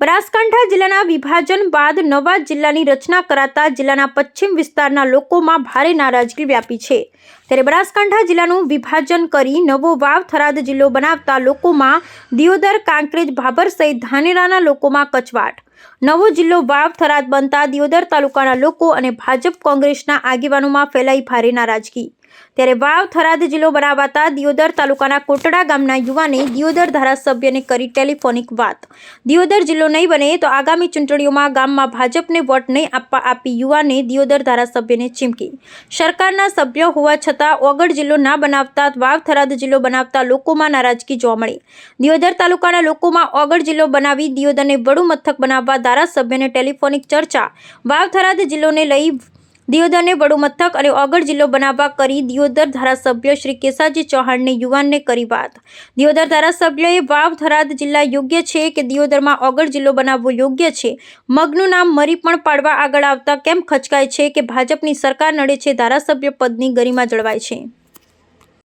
બનાસકાંઠા જિલ્લાના વિભાજન બાદ નવા જિલ્લાની રચના કરાતા જિલ્લાના પશ્ચિમ વિસ્તારના લોકોમાં ભારે નારાજગી વ્યાપી છે. ત્યારે બનાસકાંઠા જિલ્લાનું વિભાજન કરી નવો વાવ થરાદ જિલ્લો બનાવતા લોકોમાં દિયોદર, કાંકરેજ, ભાભર સહિત ધાનેરાના લોકોમાં કચવાટ. નવો જિલ્લો વાવ થરાદ બનતા દિયોદર તાલુકાના લોકો અને ભાજપ કોંગ્રેસના આગેવાનોમાં ફેલાઈ ભારે નારાજગી. ત્યારે વાવ થરાદ જિલ્લો બનાવાતા દિયોદર તાલુકાના કોટડા ગામના યુવાને દિયોદર ધારાસભ્યને કરી ટેલિફોનિક વાત. દિયોદર જિલ્લો નહીં બને તો આગામી ચૂંટણીઓમાં ગામમાં ભાજપને વોટ નહીં આપવા આપી યુવાને દિયોદર ધારાસભ્યને ચીમકી. સરકારના સભ્ય હોવા છતાં ઓગળ જિલ્લો ના બનાવતા, વાવ થરાદ જિલ્લો બનાવતા લોકોમાં નારાજગી જોવા મળી. દિયોદર તાલુકાના લોકોમાં ઓગળ જિલ્લો બનાવી દિયોદરને વડુ મથક બનાવવા ધારાસભ્યને ટેલિફોનિક ચર્ચા. વાવ થરાદ જિલ્લોને લઈ દિયોદરને વડુ મથક અને ઓગળ જિલ્લો બનાવવા કરી દિયોદર ધારાસભ્ય શ્રી કેસાજી ચૌહાણને યુવાનને કરી વાત. દિયોદર ધારાસભ્યએ વાવ થરાદ જિલ્લા યોગ્ય છે કે દિયોદરમાં ઓગળ જિલ્લો બનાવવો યોગ્ય છે? મગનું નામ મરી પણ પાડવા આગળ આવતા કેમ ખચકાય છે કે ભાજપની સરકાર નડે છે? ધારાસભ્ય પદની ગરિમા જળવાય છે.